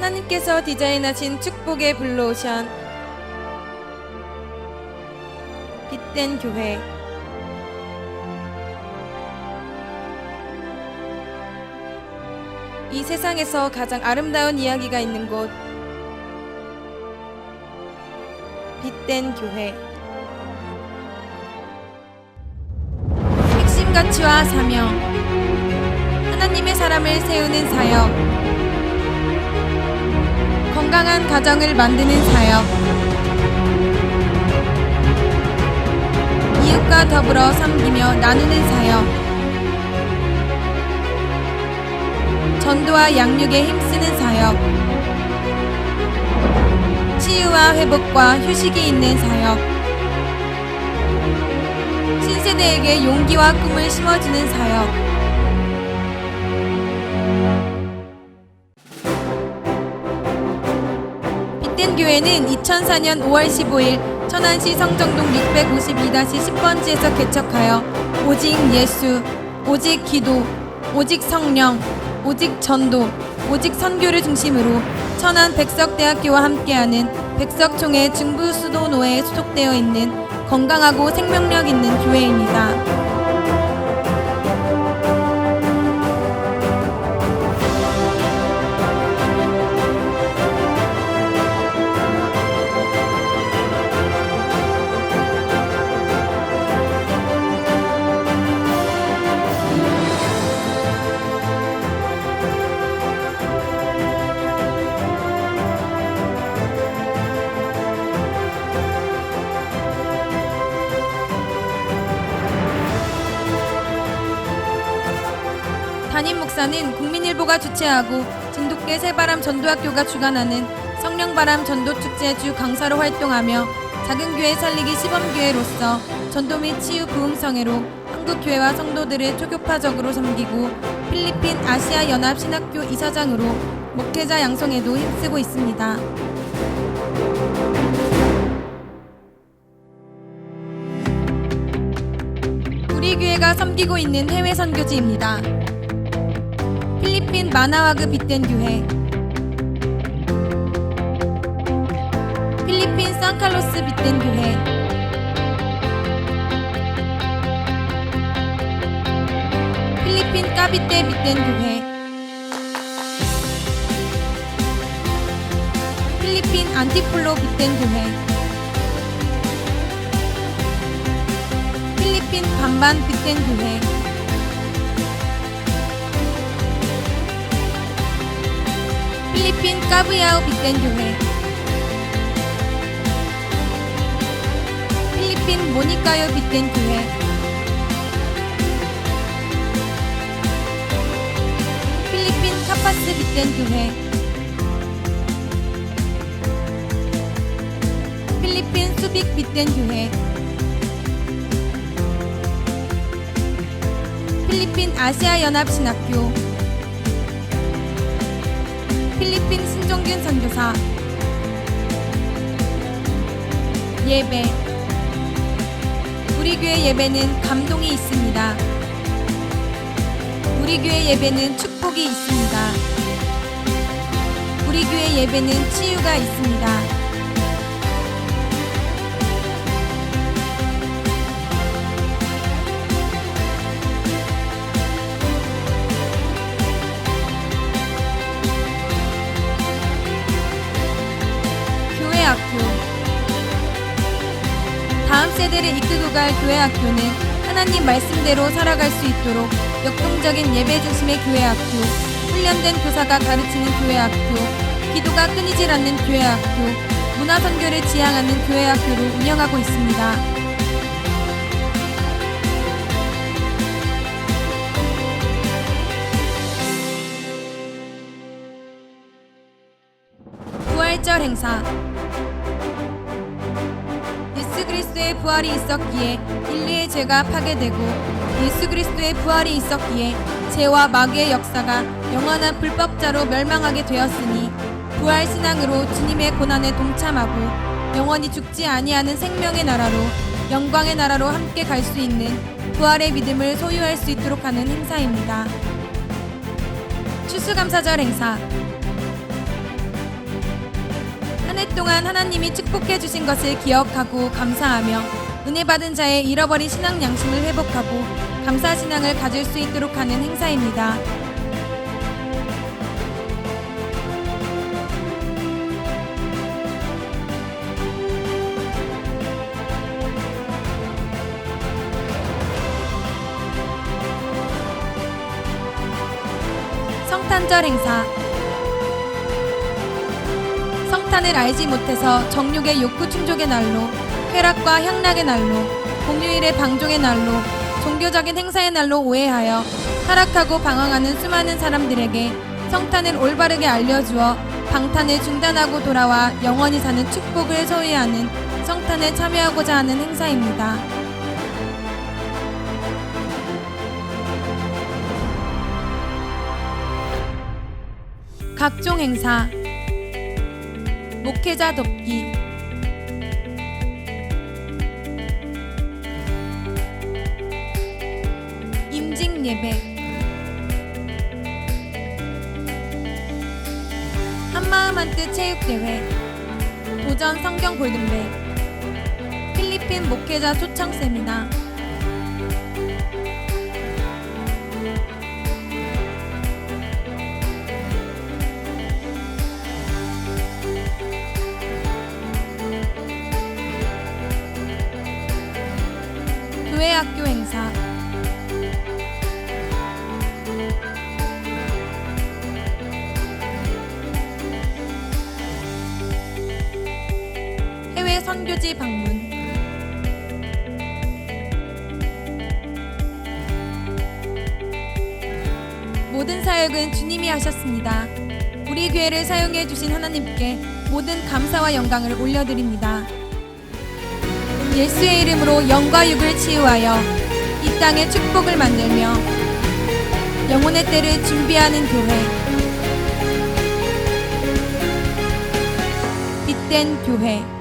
하나님께서 디자인하신 축복의 블루오션. 빛된 교회. 이 세상에서 가장 아름다운 이야기가 있는 곳. 빛된 교회. 핵심 가치와 사명. 하나님의 사람을 세우는 사역 건강한 가정을 만드는 사역. 이웃과 더불어 섬기며 나누는 사역. 전도와 양육에 힘쓰는 사역. 치유와 회복과 휴식이 있는 사역. 신세대에게 용기와 꿈을 심어주는 사역 교회는 2004년 5월 15일 천안시 성정동 652-10번지에서 개척하여 오직 예수, 오직 기도, 오직 성령, 오직 전도, 오직 선교를 중심으로 천안 백석대학교와 함께하는 백석총회 중부수도노회에 소속되어 있는 건강하고 생명력 있는 교회입니다. 담임 목사는 국민일보가 주최하고 진돗개 새바람 전도학교가 주관하는 성령바람 전도축제 주 강사로 활동하며 작은 교회 살리기 시범교회로서 전도 및 치유 부흥성회로 한국 교회와 성도들을 초교파적으로 섬기고 필리핀 아시아 연합 신학교 이사장으로 목회자 양성에도 힘쓰고 있습니다. 우리 교회가 섬기고 있는 해외 선교지입니다. 필리핀 마나와그 빛된 교회. 필리핀 산칼로스 빛된 교회. 필리핀 까비떼 빛된 교회. 필리핀 안티폴로 빛된 교회. 필리핀 반반 빛된 교회 필리핀 까브야오 빛된 교회. 필리핀 모니카요 빛된 교회. 필리핀 카파스 빛된 교회. 필리핀 수빅 빛된 교회. 필리핀 아시아 연합 신학교 신종균 선교사 예배 우리 교회 예배는 감동이 있습니다. 우리 교회 예배는 축복이 있습니다. 우리 교회 예배는 치유가 있습니다. 세대를 이끌고 갈 교회 학교는 하나님 말씀대로 살아갈 수 있도록 역동적인 예배 중심의 교회 학교, 훈련된 교사가 가르치는 교회 학교, 기도가 끊이질 않는 교회 학교, 문화 선교를 지향하는 교회 학교로 운영하고 있습니다. 부활절 행사 그리스도의 부활이 있었기에 인류의 죄가 파괴되고 예수 그리스도의 부활이 있었기에 죄와 마귀의 역사가 영원한 불법자로 멸망하게 되었으니 부활 신앙으로 주님의 고난에 동참하고 영원히 죽지 아니하는 생명의 나라로 영광의 나라로 함께 갈 수 있는 부활의 믿음을 소유할 수 있도록 하는 행사입니다. 추수감사절 행사 동안 하나님이 축복해 주신 것을 기억하고 감사하며 은혜 받은 자의 잃어버린 신앙 양심을 회복하고 감사 신앙을 가질 수 있도록 하는 행사입니다. 성탄절 행사 성탄을 알지 못해서 정욕의 욕구 충족의 날로 쾌락과 향락의 날로 공휴일의 방종의 날로 종교적인 행사의 날로 오해하여 타락하고 방황하는 수많은 사람들에게 성탄을 올바르게 알려주어 방탄을 중단하고 돌아와 영원히 사는 축복을 소유하는 성탄에 참여하고자 하는 행사입니다. 각종 행사 목회자 돕기. 임직 예배. 한마음 한뜻 체육대회. 도전 성경 골든벨. 필리핀 목회자 초청 세미나 교회 학교 행사 해외 선교지 방문 모든 사역은 주님이 하셨습니다. 우리 교회를 사용해 주신 하나님께 모든 감사와 영광을 올려드립니다. 예수의 이름으로 영과 육을 치유하여 이 땅에 축복을 만들며 영혼의 때를 준비하는 교회. 빛된 교회